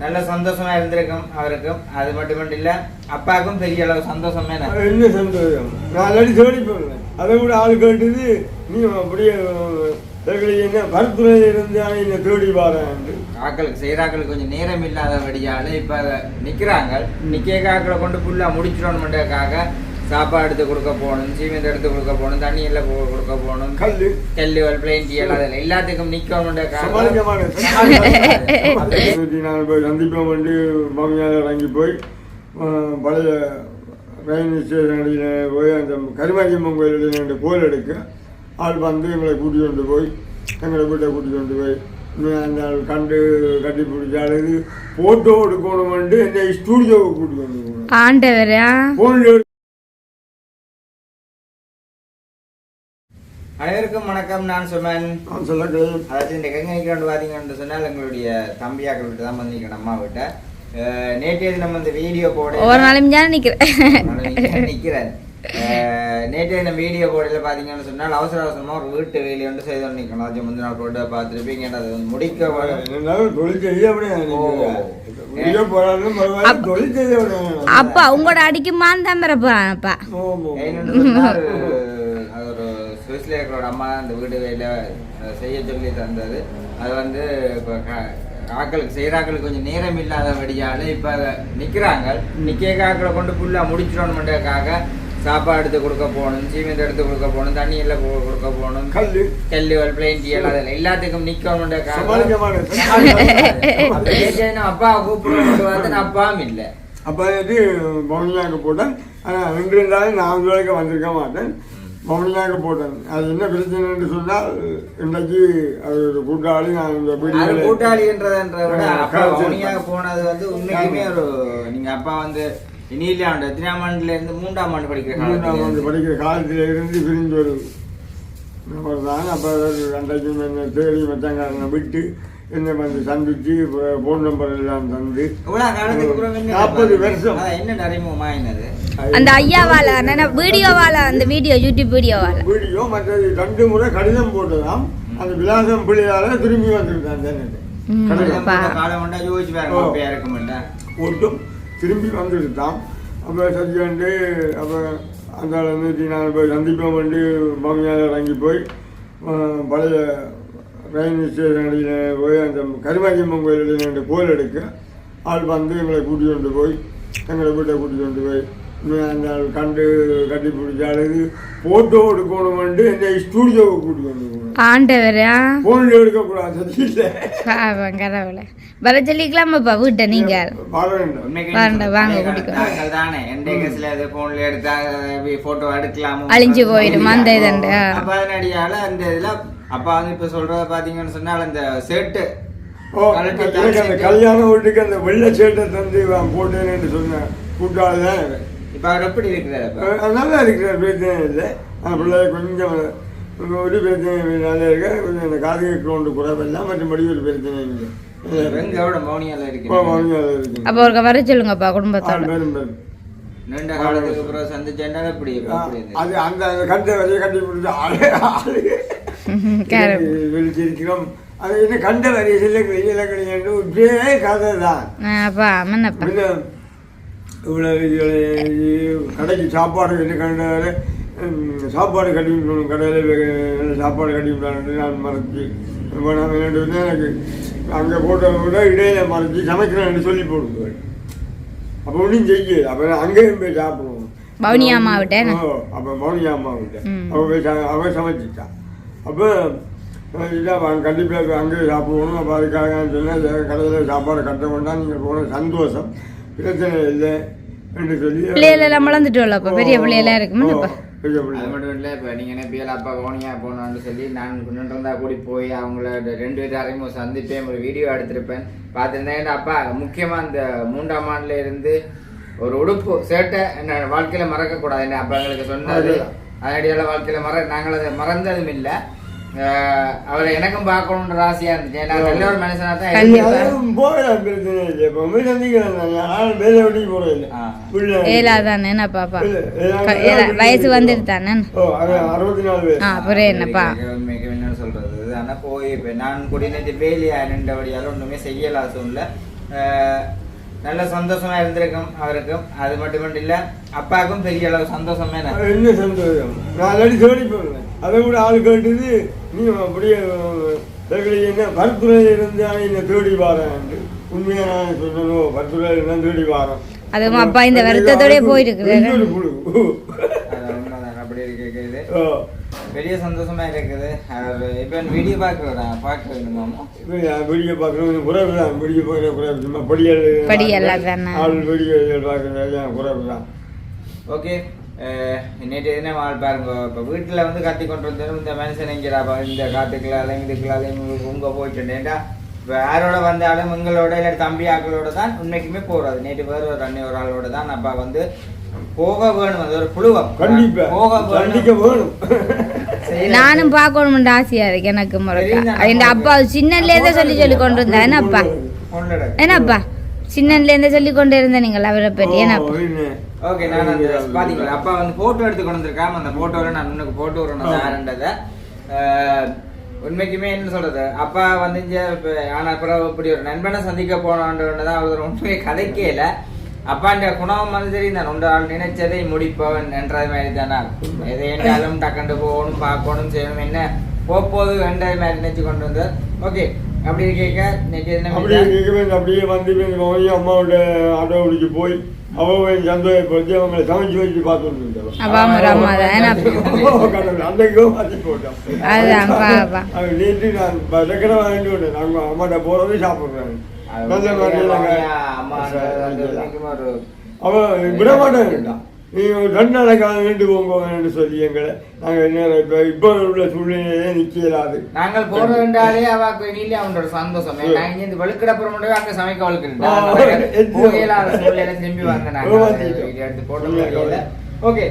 நல்ல சந்தோஷமா இருந்திருக்கும் அவருக்கும். அது மட்டும் இல்ல அப்பாவுக்கும் பெரிய அளவு சந்தோஷமே என்ன சந்தோஷம்? நான் அல்லாடி போனேன் அதை கூட ஆள் கேட்டது நீ அப்படியே என்ன கருத்துறையில் இருந்து என்னை தேடி வாரேன் ஆக்களுக்கு செய்யறாக்களுக்கு கொஞ்சம் நேரம் இல்லாத வழியால இப்ப நிக்கிறாங்க. நிக்க ஆக்களை கொண்டு ஃபுல்லா முடிச்சிடணுமென்றதுக்காக சாப்பாடு எடுத்து கொடுக்க போகணும் சீமெண்ட் எடுத்து கொடுக்க போகணும் தண்ணி எல்லாம் கொடுக்க போகணும். கல் கல்லுவல் பிளேன் டீ எல்லாம் அதில். எல்லாத்துக்கும் இருபத்தி நாலு போய் சந்திப்போம் வந்து மாமியார் இறங்கி போய் பழைய ரயில்வே ஸ்டேஷன் போய் அந்த கருமாரியம்மன் கோயிலில் ரெண்டு கோயில் எடுக்க ஆள் வந்து எங்களை கூட்டி கொண்டு போய் எங்களை வீட்டை கூட்டி கொண்டு போய் அந்த கண்டு கட்டி பிடிச்ச அழுது ஃபோட்டோ எடுக்கணுமெண்டு என்னை ஸ்டூடியோவுக்கு கூட்டி கொண்டு போகணும் ஆண்டவரா? ஃபோனில் அனைவருக்கும் வணக்கம். நான் சுமன். நான் சொல்ல கிடையாது அதாவது இந்த கங்கை கொண்டு பார்த்தீங்கன்னு சொன்னால் எங்களுடைய தம்பியாக்கள் விட்டு தான் வந்திருக்கேன் அம்மா விட்ட அஹ் நேற்றைய தினம் வந்து வீடியோ போட ஒவ்வொரு நாளும் தான் நிக்கிறேன் நிக்கிறேன் அஹ் நேற்றைய தினம் வீடியோ போடையில பாத்தீங்கன்னு சொன்னால் அவசர அவசரமா ஒரு வீட்டு வேலையை வந்து செய்து நிற்கணும். அது முந்தின நாள் போட்டு பார்த்துருப்பீங்க அது வந்து முடிக்க அப்பா உங்களோட அடிக்குமான்னு தான் பிறப்பான் அப்பா ஏன்னு சொன்னால், அது ஒரு சுவிஸ்லேயர்களோட அம்மா தான் அந்த வீடு வேலை செய்ய சொல்லி தந்தது. அது வந்து இப்போ ஆக்களுக்கு செய்யறாக்களுக்கு கொஞ்சம் நேரம் இல்லாத வழியால இப்ப நிக்கிறாங்க. நிக்க ஆக்களை கொண்டு ஃபுல்லா முடிச்சிடணுமென்றதுக்காக சாப்பாடு எடுத்து கொடுக்க போகணும் சீமெண்ட் எடுத்து கொடுக்க போகணும் தண்ணி எல்லாம் கொடுக்க போகணும். கல் கல்லுவல் பிளேன் டீ எல்லாம் அதில் எல்லாத்துக்கும் மாட்டேன் அப்பா கூப்பிட்டு வந்து அப்பாவும் இல்லை. அப்போ இது பவுனியாக்கு போட்டேன். ஆனால் ரெண்டு இருந்தாலும் நான் வந்திருக்க மாட்டேன். பவுனியாக்கு போட்டேன் அது என்ன பிரச்சனைன்னு சொன்னால் இன்றைக்கு அது ஒரு கூட்டாளி நான் இந்த அது வீடியோவில் கூட்டாளின்றதை விட ஆ, அப்பா கருத்து. வவுனியாக போனது வந்து உண்மைக்குமே ஒரு நீங்க அப்பா வந்து இனியில ஆண்டு எத்தனாம் ஆண்டுல இருந்து மூன்றாம் ஆண்டு படிக்கிற மூன்றாம் ஆண்டு. படிக்கிற காலத்தில் இருந்து பிரிஞ்சு ஒரு தான் அப்போ என்ன தேடி மச்சாங்காரனை விட்டு என்னை வந்து சந்திச்சு ஃபோன் நம்பர் எல்லாம் தந்து. நாற்பது. வருஷம். என்ன நடைமுகமா என்னது அந்த ஐயாவால வீடியோவால அந்த வீடியோ யூடியூப் வீடியோவால. வீடியோ மற்றது ரெண்டு முறை கடிதம் போட்டதாம். அந்த விலாசம் பிள்ளையால திரும்பி வந்திருக்கான் மாட்டேன் ஒட்டும். திரும்பி வந்துருந்தான் அப்போ வந்து அப்போ அந்த நூற்றி நாலு போய் சந்திப்போம் வந்து மாமியார் இறங்கி போய் பழைய ரயில்வே ஸ்டேஷன் அடியில் போய் அந்த கருமாரியம்மன் கோயிலில் ரெண்டு கோயில் எடுக்க ஆள் வந்து எங்களை கூட்டி கொண்டு போய் எங்களை வீட்டை கூட்டி கொண்டு போய் அந்த ஆள் கண்டு கட்டி பிடிச்ச அழுது ஃபோட்டோ எடுக்கணுமெண்டு என்னை ஸ்டூடியோவுக்கு கூட்டி கொண்டு போகணும் ஆண்டவரா? ஃபோனில் எடுக்கக்கூடாது இல்லை. பாவம் கடவுளை. வர சொல்லிக்கலாமாப்பா வீட்டை நீங்க? வர வேண்டும் வாங்க. நாட்கள் தானே எந்த கேஸ்ல அது போன்ல எடுத்தா போட்டோ எடுக்கலாமோ? அழிஞ்சு போயிடும், அந்த இதண்டு. அப்ப அதனடியால அந்த இதுல அப்பா வந்து இப்ப சொல்றத பாத்தீங்கன்னு சொன்னால் அந்த செட்டு. ஓ எனக்கு அந்த கல்யாண வீட்டுக்கு அந்த வெள்ளை சேட்டை தந்து போட்டேன்னு சொன்ன கூட்டாளி தான். இப்ப அவர் எப்படி இருக்கிறார் நல்லா இருக்கிற பிரச்சனை இல்லை. பிள்ளைய கொஞ்சம் ஒரு பிரச்சனை நல்லா இருக்க கொஞ்சம் அந்த காது கொண்டு குறைவெல்லாம் மற்றபடி ஒரு பிரச்சனை இல்லை. அப்போ ஒரு வர சொல்லுங்கப்பா குடும்பத்தோட. நீண்ட காலத்துக்கு அப்புறம் சந்திச்சேன்னா எப்படி? அது அந்த அந்த கட்டை வரைய கட்டி பிடிச்ச ஆளு ஆளு. விழிச்சிருக்கிறோம் அது என்ன கண்ட வரிசையில் வெளியில கிடையாது இப்படியே கதை தான் இவ்வளோ கடைக்கு சாப்பாடு என்ன கண்ட வரை சாப்பாடு கட்டி கடையில் சாப்பாடு கட்டி விட்டாங்க நான் மறைச்சி எனக்கு அங்கே போட்டதை விட இடையில மறைச்சி சமைக்கிறேன் சொல்லி போடுவேன். அப்போ ஒன்றும் செய்யு அப்போ அங்கேயும் போய் சாப்பிடுவோம். பவுனியா அம்மா விட்டேன் அப்போ பவுனியா அம்மா விட்டேன் அவன் போய் அவன் சமைச்சிட்டான் அப்போ இல்லை கண்டிப்பாக அங்கேயே சாப்பிடுவோம். அப்போ அதுக்காக சொன்னேன் கடையில் சாப்பாடு கட்ட வேண்டாம் நீங்கள் போன சந்தோஷம். பிரச்சனை இல்லை என்று சொல்லி பிள்ளைகளெல்லாம் பெரிய பிள்ளையெல்லாம் இருக்குமுன்னப்பா ஓ, பெரிய அது பிள்ளை மட்டும் இல்ல இப்ப நீங்க என்ன பியல் அப்பா மௌனியா போனோம்னு சொல்லி நான் இருந்தா கூடி போய் அவங்கள ரெண்டு பேரும் அறிமுகம் சந்திப்பேன் ஒரு வீடியோ எடுத்திருப்பேன். பார்த்திருந்தேன் அப்பா முக்கியமா அந்த மூன்றாம் ஆண்டுல இருந்து ஒரு உடுப்பு சேட்டை என்ன வாழ்க்கையில மறக்க கூடாது என்ன அப்பா எங்களுக்கு சொன்னது. அதனடியால வாழ்க்கையில மற நாங்கள் அதை மறந்ததும் இல்ல. அவரை எனக்கும் பார்க்கணுன்ற ஆசையா இருந்துச்சு. ஏன்னா நல்ல ஒரு மனுஷனா தான் இப்போ போய் சந்திக்கிறேன் நான் வேலை ஆ. பிள்ளை. ஏழாதானே என்ன பாப்பா? ஏழா- வயசு வந்துட்டு தானே அறுபத்தி நாலு வயசு ஆ அப்புறம் என்னப்பா? என்ன சொல்றது ஆனா போய் நான் குடிநீர் வேலையா நின்றபடியால ஒண்ணுமே செய்யல சூழ்நிலை அஹ், நல்ல சந்தோஷமா இருந்திருக்கும் அவருக்கும். அது மட்டும் இல்ல அப்பாவுக்கும் பெரிய அளவு சந்தோஷமே என்ன சந்தோஷம்? நான் அடி தேடி போடுறேன் அதை விட ஆள் கேட்டது நீ அப்படியே என்ன பருத்துறையில் இருந்து என்னை தேடி வாரேன் உண்மையா நான் சொல்லணும் பருத்துறையில் இருந்தால் தேடி வாரேன். அதுவும் அப்பா இந்த வருத்தத்தோடயே உண்மைதான் அப்படி இருக்குது ஓ. பெரிய சந்தோஷமா இருக்குது. இப்ப வீடியோ பார்க்க பார்க்க வீடியோ பார்க்குறேன் குறைவு தான் வீடியோ பார்க்குற குறைவு. சும்மா படியல் படியெல்லாம் தானே. ஆள் வீடியோ பார்க்குறது குறைவு தான் ஓகே நேற்று தினம் ஆள் பாருங்க. இப்போ வீட்டில் வந்து கத்தி கொண்டு வந்தாலும் இந்த மனுஷன் எங்கிறாப்பா இந்த காட்டுக்குள்ளால இதுக்குள்ளால உங்க போயிட்டுண்டேன்டா இப்போ யாரோட வந்தாலும் எங்களோட இல்லை தம்பி ஆக்களோட தான் உண்மைக்குமே போகிறது நேற்று வேறு ஒரு அண்ணி ஒரு ஆளோட தான் அப்பா வந்து போக வேணும். அது ஒரு புழுவம் கண்டிப்பா. போக கண்டிக்க வேணும். நானும் பார்க்கணும்னு ஆசையா இருக்கு எனக்கு முறைக்கா. என் அப்பா சின்னலேருந்தே சொல்லி சொல்லி கொண்டு இருந்தா. என்னப்பா. என்னப்பா? சின்னலேருந்தே சொல்லி கொண்டு இருந்த நீங்கள் அவரை பற்றி. என்னப்பா? என்ன? ஓகே நான் அந்த பாத்தீங்களா? அப்பா வந்து போட்டோ எடுத்து கொண்டு வந்திருக்காம அந்த போட்டோவில் நான் உனக்கு போட்டோ வரணும் ஆரண்டதை உண்மைக்குமே என்ன சொல்றது? அப்பா வந்து இங்க ஆனா அப்புறம் இப்படி ஒரு நண்பனை சந்திக்க போனோன்றதான் அவர் உண்மையை கதைக்கல. அப்பாண்ட குணம் வந்து சரி நான் ஒன்று ஆள் நினைச்சதை முடிப்பவன் என்றது மாதிரி தானே? எதை என்றாலும் டக்கண்டு போகணும் பார்க்கணும் செய்யணும் என்ன? போப்போது என்றது மாதிரி நினைச்சு கொண்டு வந்து ஓகே அப்படி கேட்க அப்படியே கேட்கவே அப்படியே வந்து போய் அம்மாவோட ஆட்டோ பிடிச்சி போய் அவங்க சந்தோஷப்படுத்தி அவங்களை சமைச்சு வச்சு பார்த்துட்டு அன்னைக்கோ மாற்றி போட்டோம் நேற்று நான் பதக்கடை வாங்கிட்டு விட்டேன் நாங்கள் அம்மாட்ட போகிறதே சாப்பிட்றேன் அவன் விட மாட்டேன். ரெண்டு போங்கன்னு சொல்லி எங்களை நாங்கள் என்ன இப்போ இப்போ உள்ள சூழ்நிலையே நிற்கலாது நாங்கள் போற வேண்டாலே அவக்கு இனியிலே அவனோட சந்தோஷம். நான் இங்க இந்த வெளுக்கடப்புறம் மட்டும் அங்க சமைக்க வளர்க்குறேன் திரும்பி ஓ, நாங்கள் ஓகே.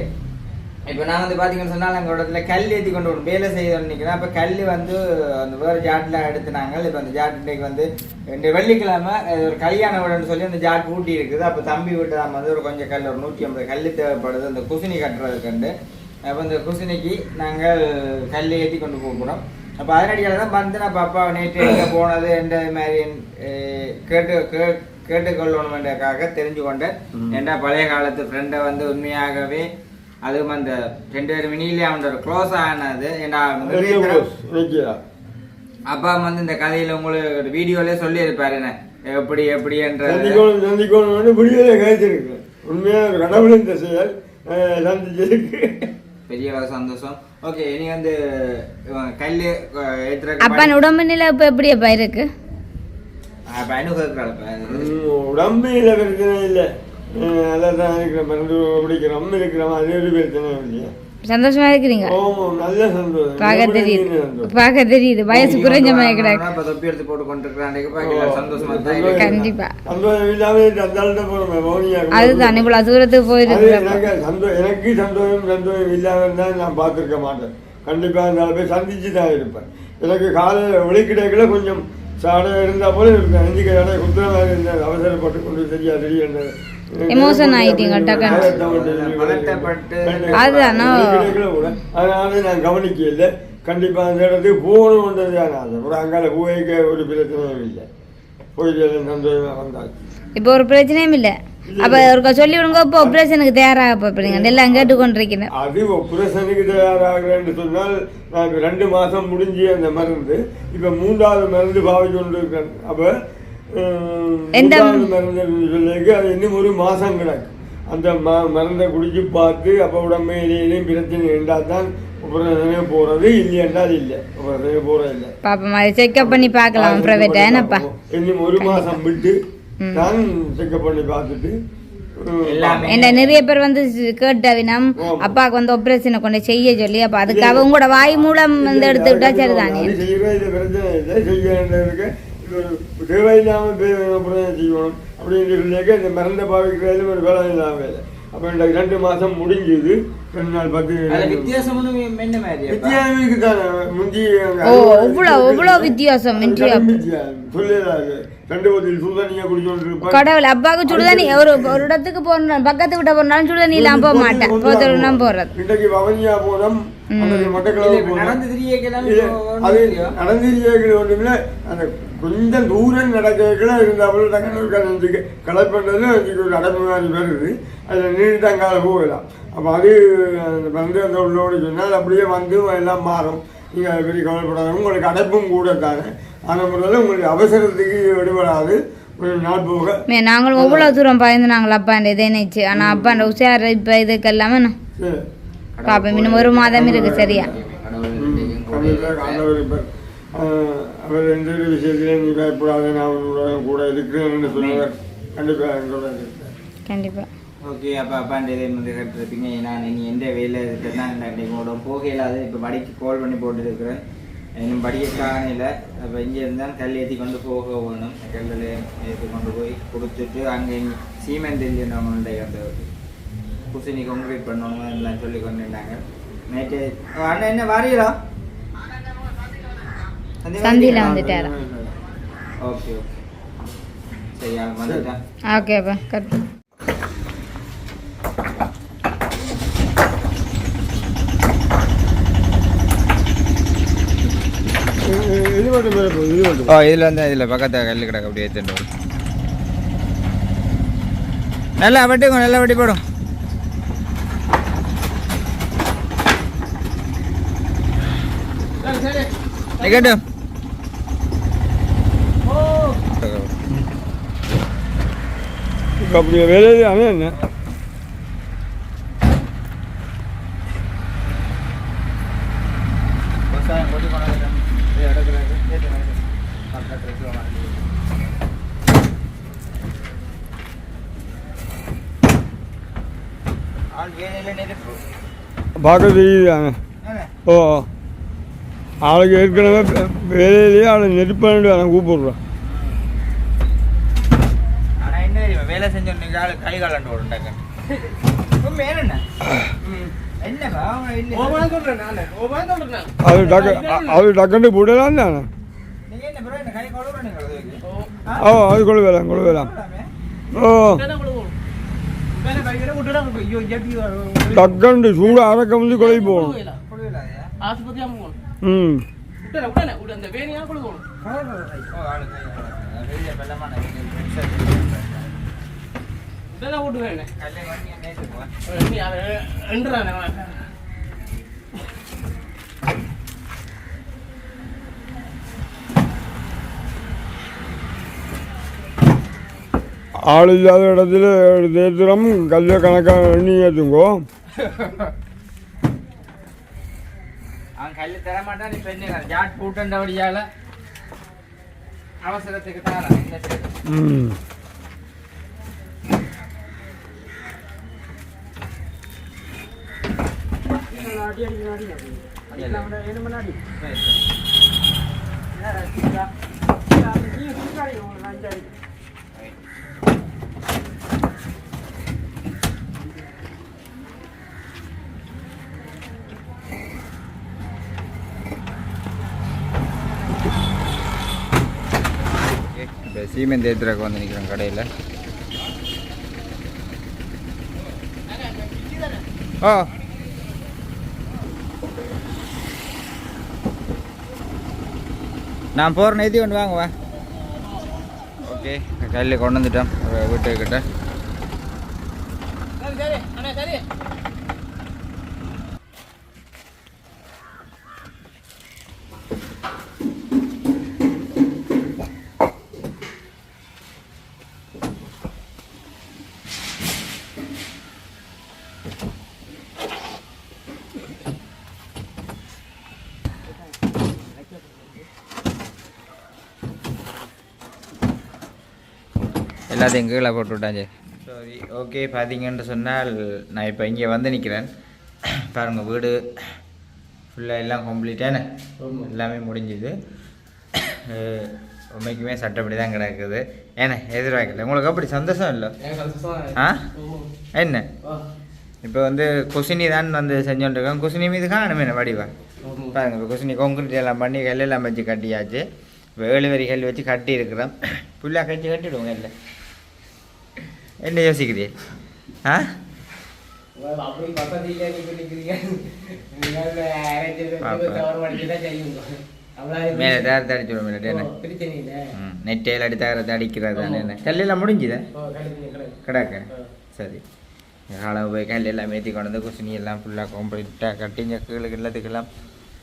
இப்போ நான் வந்து பார்த்தீங்கன்னு சொன்னால் எங்கள் இடத்துல கல் ஏற்றி கொண்டு வரும் வேலை செய்ய நிற்கிறேன் அப்போ கல் வந்து அந்த வேறு ஜாட்டில் எடுத்துனாங்க. இப்போ அந்த ஜாட் இன்றைக்கு வந்து இந்த வெள்ளிக்கிழமை ஒரு கல்யாண வீடுன்னு சொல்லி அந்த ஜாட் ஊட்டி இருக்குது. அப்போ தம்பி வீட்டு நம்ம வந்து ஒரு கொஞ்சம் கல் ஒரு நூற்றி ஐம்பது கல் தேவைப்படுது. அந்த குசினி கட்டுறதுக்குண்டு அப்போ இந்த குசினிக்கு நாங்கள் கல் ஏற்றி கொண்டு போகிறோம் அப்போ அதனடியால் தான் வந்து நான் அப்பா நேற்று எங்கே போனது எந்த மாதிரி கேட்டு கே கேட்டுக்கொள்ளணுமென்றக்காக தெரிஞ்சு கொண்டேன் ஏன்டா பழைய காலத்து ஃப்ரெண்டை வந்து உண்மையாகவே அதுவும் அந்த ரெண்டு பேரும் மினிலே அவனோட க்ளோஸ் ஆனது. அப்பா வந்து இந்த கதையில உங்களுக்கு ஒரு வீடியோலயே சொல்லி இருப்பாரு என்ன எப்படி சந்திக்கணும் சந்திக்கணும்னு விடியலே கழிச்சிருக்கு உண்மையாக ஒரு கடவுளின் செயல் சந்திச்சிருக்கு. பெரிய சந்தோஷம். ஓகே இனி வந்து கல்லு ஏத்துற அப்பா உடம்பு நிலை இப்போ எப்படியப்பா இருக்கு? அனுபவிக்கிறாள் ம், உடம்புல பிரச்சனை இல்லை. அஹ், நல்லா தான் இருக்கிற குடிக்கிறோம் இருக்கிறோம் அது ஒரு பிரச்சனை இல்லையா சந்தோஷமா இருக்கிறீங்க? ஓ நல்ல சந்தோஷம். பார்க்க தெரியுது? பார்க்க தெரியுது. வயசு குறைஞ்ச மாதிரி. இருக்கு. கண்டிப்பா. அதுதான் இவ்வளவு தூரத்துக்கு எனக்கு சந்தோ எனக்கு சந்தோஷம் சந்தோஷம் இல்லாம நான் பார்த்துருக்க மாட்டேன். கண்டிப்பா சந்திச்சு தான் இருப்பேன். எனக்கு காலையில் ஒளிக்கிடைக்குள்ள கொஞ்சம் சாடை இருந்தா போல இருக்கும். அஞ்சு கடை குத்துற மாதிரி இருந்தேன் அவசரப்பட்டு கொண்டு சரியா தெரிய Emotion ஆயிட்டீங்க. பதட்டப்பட்டு. அதுதானோ? அதனால நான் கவனிக்கல கண்டிப்பா அந்த இடத்துக்கு போகணுன்றது ஆசை ஒரு அங்கால போய்க்க ஒரு பிரச்சனையும் இல்லை. போயிட்டு சந்தோஷமா வந்தாச்சு. இப்போ ஒரு பிரச்சனையும் இல்லை. அப்ப ஒருக்கா சொல்லி விடுங்க இப்போ ஆப்ரேஷனுக்கு தயாராக போறீங்க எல்லாம் கேட்டுக்கொண்டிருக்கிறேன் அது ஆப்ரேஷனுக்கு தயாராகிறேன்னு சொன்னால் நான் ரெண்டு மாதம் முடிஞ்சு அந்த மருந்து இப்போ மூன்றாவது மருந்து பாவிச்சு கொண்டு இருக்கேன் அப்போ மருந்து அது இன்னும் ஒரு மாதம் கிடக்கு. அந்த ம மருந்தை குடிச்சு பார்த்து அப்போ உடம்பையிலேயும் பிரச்சனை இருந்தால் தான் உபரசனே போகிறது இல்லையென்றால் இல்லை. உபரசனே போகிறது இல்லை. பாப்பா செக்அப் பண்ணி பார்க்கலாம் ப்ரைவேட் என்னப்பா? இன்னும் ஒரு மாதம் விட்டு. நான் செக்அப் பண்ணி பார்த்துட்டு. என்ன நிறைய பேர் வந்து கேட்டவினம். அப்பாவுக்கு வந்து ஆப்ரேஷனை கொண்டு செய்ய சொல்லி அப்ப அதுக்காக உங்களோட வாய் மூலம் வந்து எடுத்து விட்டா சரிதானே? அது செய்யவே இல்லை பிரச்சனை இல்லை செய்ய வேண்டியதுக்கு இது ஒரு தேவையில்லாமல் அப்புறம் செய்யணும் அப்படின்னு சொல்லிக்க இந்த மருந்தை பாவிக்கிறதுல ஒரு வேலை இல்லாமல் வேலை அப்போ இந்த ரெண்டு மாதம் முடிஞ்சுது ரெண்டு நாள் பத்து வித்தியாசம்? வித்தியாசம் இருக்குதானே முந்தி அவ்வளோ வித்தியாசம் இன்றி சொல்லிடாது ரெண்டு பதில் சுடுதண்ணியை குடிச்சோண்டு கடவுள் அப்பாவுக்கு சுடுதண்ணி ஒரு ஒரு இடத்துக்கு போனாலும் பக்கத்து விட்ட போனாலும் சுடுதண்ணி இல்லாம போக மாட்டேன். போத்தோம்னா போறது. இன்றைக்கு வவனியா போனோம் நடந்து ஒன்றுமில்ல அந்த கொஞ்சம் தூரம் நடக்கல இருந்தாலும் டக்குனு கலைஞ்சு கலெக்ட் பண்ணுறது அதுக்கு ஒரு அடைப்பு மாதிரி வருது அதில் நீண்டு அங்கால போகலாம் அப்போ அது வந்து அந்த உள்ளோடு சொன்னால் அப்படியே வந்து எல்லாம் மாறும் நீங்கள் பற்றி கவலைப்படாத உங்களுக்கு அடைப்பும் கூட தானே அந்த முறையில் உங்களுக்கு அவசரத்துக்கு விடுபடாது நாங்களும் எவ்வளோ தூரம் பயந்து நாங்கள் அப்பாண்ட இதை நினைச்சு ஆனால் அப்பாண்ட உஷார் இப்போ இதுக்கு எல்லாமே பாப்போம் இன்னும் ஒரு மாதம் இருக்கு சரியா அவர் எந்த ஒரு விஷயத்திலையும் நீ பயப்படாத நான் உன்னோட கூட இருக்கிறேன்னு சொன்னவர் கண்டிப்பாக எங்களோட கண்டிப்பாக ஓகே அப்போ அப்பாண்ட இதே வந்து கேட்டிருப்பீங்க. நான் இனி எந்த வேலை இருக்குன்னா இன்றைக்கு உங்களோட போகையில்லாத இப்போ படிக்கு கால் பண்ணி போட்டுருக்கிறேன். இன்னும் படிக்க காணையில் அப்போ இங்கே இருந்தால் கல் ஏற்றி கொண்டு போக வேணும். கல்லில் ஏற்றி கொண்டு போய் கொடுத்துட்டு அங்கே சீமெண்ட் இல்லைன்னு அந்த குசினி கான்கிரீட் பண்ணணும் எல்லாம் சொல்லி கொண்டு இருந்தாங்க. நேற்று அண்ணன் என்ன வாரீங்களா சந்தியில வந்துட்டாரா? Okay okay. சரி அவன் வந்துட்டான் ஓகேப்பா கட். ஓ இதில் வந்து இதில் பக்கத்தில் கல் கிடக்கு அப்படியே எடுத்துட்டு வரும். நல்லா வெட்டுங்க நல்லா வெட்டி போடும். நிக்கட்டும் வேலையே அவன் என்ன? பார்க்க தெரியுது அவன். ஓ ஆளுக்கு ஏற்கனவே வேலையிலேயே அவளை நெருப்பாண்டு அவன் கூப்பிடுறான் ஆனா என்ன தெரியுமா வேலை செஞ்ச உடனே ஆளு கை காலாண்டு ஓடுண்டாங்க மேல என்ன என்னப்பா அவங்க இல்ல. அது டக்கு அ- அது டக்குன்னு போடலாம் தானே நீங்க என்ன ப்ரோ என்ன கை கழுவுறீங்க இதெல்லாம் விட்டு வேணே நீ அதை ரெண்டுறானே ஆள் இல்லாத இடத்துல தேர்தலம் கல்ல கணக்காக எண்ணி ஏற்றுங்கோ அவன் கல்லு தர மாட்டான் இப்ப என்ன ஜாட் பூட்டண்டபடியால அவசரத்துக்கு தாரான் என்ன செய்யறது? ம் இப்போ சீமெண்ட் ஏற்றுறக்கு வந்து நிற்கிறோம் கடையில் ஓ நான் போகிற நேத்தி கொண்டு வாங்குவேன் ஓகே கையில் கொண்டு வந்துட்டோம் ஒரு வீட்டுக்கிட்ட. எல்லாத்தையும் கீழே போட்டு விட்டாச்சு. சரி ஓகே பார்த்தீங்கன்னு சொன்னால் நான் இப்போ இங்கே வந்து நிற்கிறேன் பாருங்க வீடு ஃபுல்லாக எல்லாம் கம்ப்ளீட்டான எல்லாமே முடிஞ்சுது. உண்மைக்குமே சட்டப்படி தான் கிடக்குது. ஏன்னா எதிர்பார்க்கல? உங்களுக்கு அப்படி சந்தோஷம் இல்லை? ஆ? என்ன? இப்போ வந்து குசினி தான் வந்து செஞ்சோன்ட்ருக்கோம் குசினி மீது காணுமே வடிவா? பாருங்க இப்போ குசினி கொங்குரிட்டி எல்லாம் பண்ணி கல்லெல்லாம் வச்சு கட்டியாச்சு. இப்போ ஏழு வரி கல் வச்சு கட்டி இருக்கிறோம் ஃபுல்லாக கட்டி கட்டிடுவோங்க இல்லை என்ன யோசிக்கிறீ? ஆ? மேலே தேரத்தை அடிச்சு விட மேலே நெட்டையில் அடி தகரத்தை அடிக்கிறது என்ன? கல்லெல்லாம் முடிஞ்சுதா? கிடைக்கு. சரி. காலம் போய் கல் எல்லாம் ஏற்றி கொண்டு வந்து குசினி எல்லாம் ஃபுல்லாக காம்ப்ளீட்டாக கட்டி கீழுக்கு எல்லாத்துக்கெல்லாம்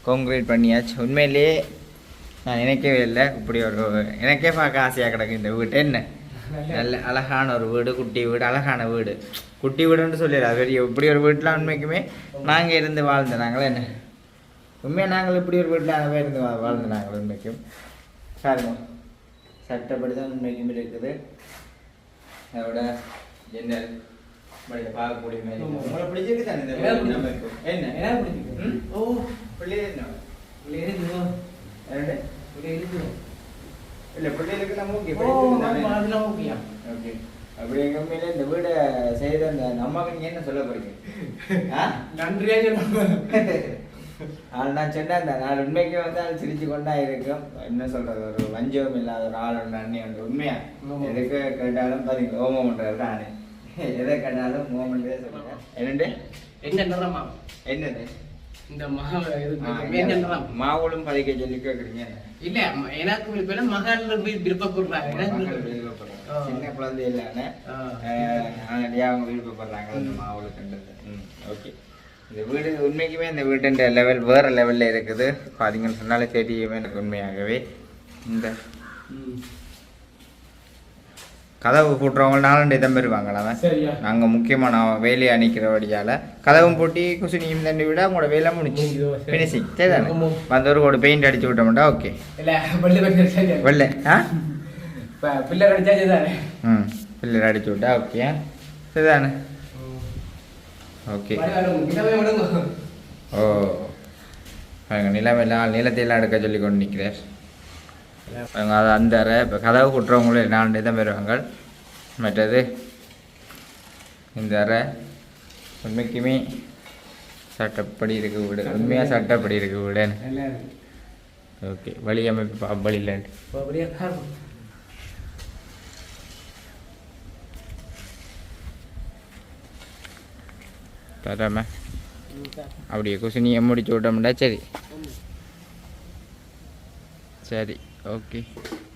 கான்க்ரீட் பண்ணியாச்சு. உண்மையிலேயே நான் நினைக்கவே இல்லை. இப்படி ஒரு எனக்கே பார்க்க ஆசையாக கிடக்கு இந்த வீடு என்ன? நல்ல அழகான ஒரு வீடு குட்டி வீடு அழகான வீடு குட்டி வீடுன்னு சொல்லிடலாம் பெரிய இப்படி ஒரு வீட்டில் உண்மைக்குமே நாங்கள் இருந்து வாழ்ந்த நாங்களே என்ன உண்மையாக நாங்கள் இப்படி ஒரு வீட்டில் நாங்கள் இருந்து வாழ்ந்த நாங்கள் உண்மைக்கும் பாருங்க சட்டப்படி தான் உண்மைக்கும் இருக்குது அதோட இப்படி பார்க்கக்கூடிய மாதிரி. உங்களை பிடிச்சிருக்கு தானே? என்ன பிடிச்சிருக்கு. ஓ என்ன இருக்குதோ இருக்குதோ இல்ல பிள்ளைகளுக்கு நம்ம ஓகே அதெல்லாம் ஓகேயா ஓகே அப்படி எங்க உண்மையில இந்த வீடை செய்த அந்த அம்மாவுக்கு நீங்க என்ன சொல்ல போறீங்க? நன்றியா ஆள் நான் சொன்னேன் அந்த நான் உண்மைக்கு வந்து ஆள் சிரிச்சு கொண்டா இருக்கும் என்ன சொல்றது ஒரு வஞ்சகம் இல்லாத ஒரு ஆள் ஒன்று அண்ணி ஒன்று உண்மையா. எதுக்கு கேட்டாலும் பாத்தீங்க ஓமம் பண்றது தானே எதை கேட்டாலும் ஓமன்றே சொல்லுங்க என்னண்டு என்ன நிறமா என்னது இந்த மாவுளும் பதிக்க சொல்லி கேக்குறீங்க? இல்ல எனக்கு விருப்பம் மகள் விருப்பப்படுறாங்க. சின்ன குழந்தை இல்லைன்னு அவங்க விருப்பப்படுறாங்க அந்த மாவுளுக்கு கண்டது ம் ஓகே. இந்த வீடு உண்மைக்குமே இந்த வீட்டுன்ற லெவல் வேற லெவல்ல இருக்குது. பார்த்தீங்கன்னு சொன்னாலே தெரியுமே எனக்கு உண்மையாகவே. இந்த. கதவு பூட்டுறவங்க நாலண்டு பெறுவாங்களா அவன்? சரியா. நாங்கள் முக்கியமான வேலையை அணிக்கிறபடியால் கதவும் பூட்டி குசுனியும் தண்ணி விட உங்களோட வேலை முடிச்சு. ஃபினிஷிங் சரிதானே. வந்தவருக்கு ஒரு பெயிண்ட் அடிச்சு விட்டோம்டா ஓகே வெள்ளை ஆ? கிடைச்சா சரிதானே? ம் பில்லர் அடிச்சு விட்டா ஓகே சரிதானே? ஓகே ஓ. பாருங்க நிலமெல்லாம் நிலத்தையெல்லாம் எடுக்க சொல்லி கொண்டு நிற்கிறார் அது அந்த அறை இப்போ கதவு குட்டுறவங்களும் நாலு தான் பெறுவாங்க மற்றது இந்த அறை உண்மைக்குமே சட்டப்படி இருக்கு வீடு. உண்மையாக சட்டப்படி இருக்கு வீடுன்னு ஓகே வழி அமைப்பு இல்லைன்ட்டு அப்படியே காரணம் தராம? அப்படியே குசினியை முடிச்சு விட்டோம்டா சரி. சரி. ஓகே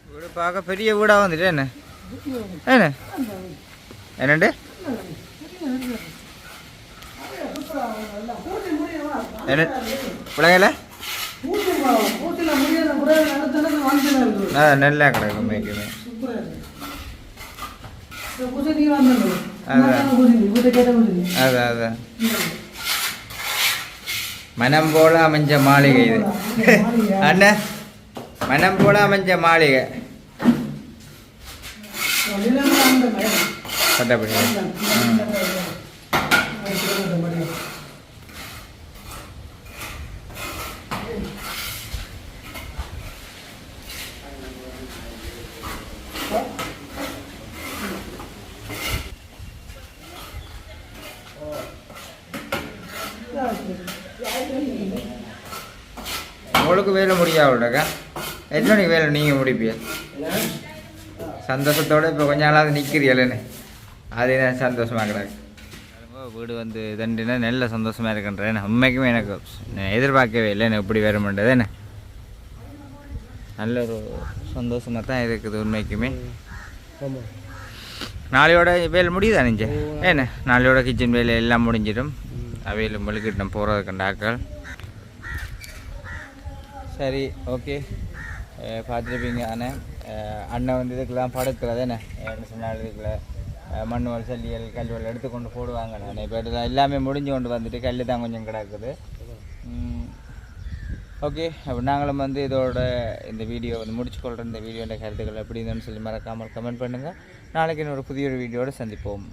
வீடு பார்க்க பெரிய வீடாக வந்துட்டு என்ன என்ன என்னண்டு என்ன பிள்ளைங்கள நல்லா கிடக்கும் மேய்க்குமே அதான் அதான் மனம் போல அமைஞ்ச மாளிகை இது அண்ணா மனம் போல அமைஞ்ச மாளிகை. பட்டப்படி ம் உங்களுக்கு வேலை முடியாவில்லக்கா எத்தனை மணிக்கு வேலை நீங்கள் முடிப்பீங்க? சந்தோஷத்தோட இப்போ கொஞ்ச நாளாவது நிற்கிறீங்களேன்னு அது தான் சந்தோஷமாக கிடக்கு? வீடு வந்து தண்டினா நல்ல சந்தோஷமாக இருக்குன்றேன் உண்மைக்குமே எனக்கு நான் எதிர்பார்க்கவே இல்லை எனக்கு இப்படி வேற மாட்டேது என்ன? நல்ல ஒரு சந்தோஷமாக தான் இருக்குது உண்மைக்குமே. நாளையோட வேலை முடியுதா நெஞ்ச? என்ன? நாளையோட கிச்சன் வேலை எல்லாம் முடிஞ்சிடும். அவையில் முழுக்கிட்டு போகிறதுக்கு ஆக்கள் சரி ஓகே. பார்த்துருப்பீங்க அண்ணன் அண்ணன் வந்து இதுக்கெல்லாம் படுக்கிறது என்ன என்ன சொன்னால் இதுக்குள்ள மண் வரிசல்லியல் சல்லியல் எடுத்துக்கொண்டு எடுத்து கொண்டு போடுவாங்க நான் இப்போ எடுத்து எல்லாமே முடிஞ்சு கொண்டு வந்துட்டு கல் தான் கொஞ்சம் கிடக்குது ஓகே அப்போ நாங்களும் வந்து இதோட இந்த வீடியோ வந்து முடிச்சுக்கொள்கிற இந்த வீடியோட கருத்துக்கள் எப்படி இருந்தோன்னு சொல்லி மறக்காமல் கமெண்ட் பண்ணுங்கள் நாளைக்கு இன்னொரு புதிய ஒரு வீடியோட சந்திப்போம்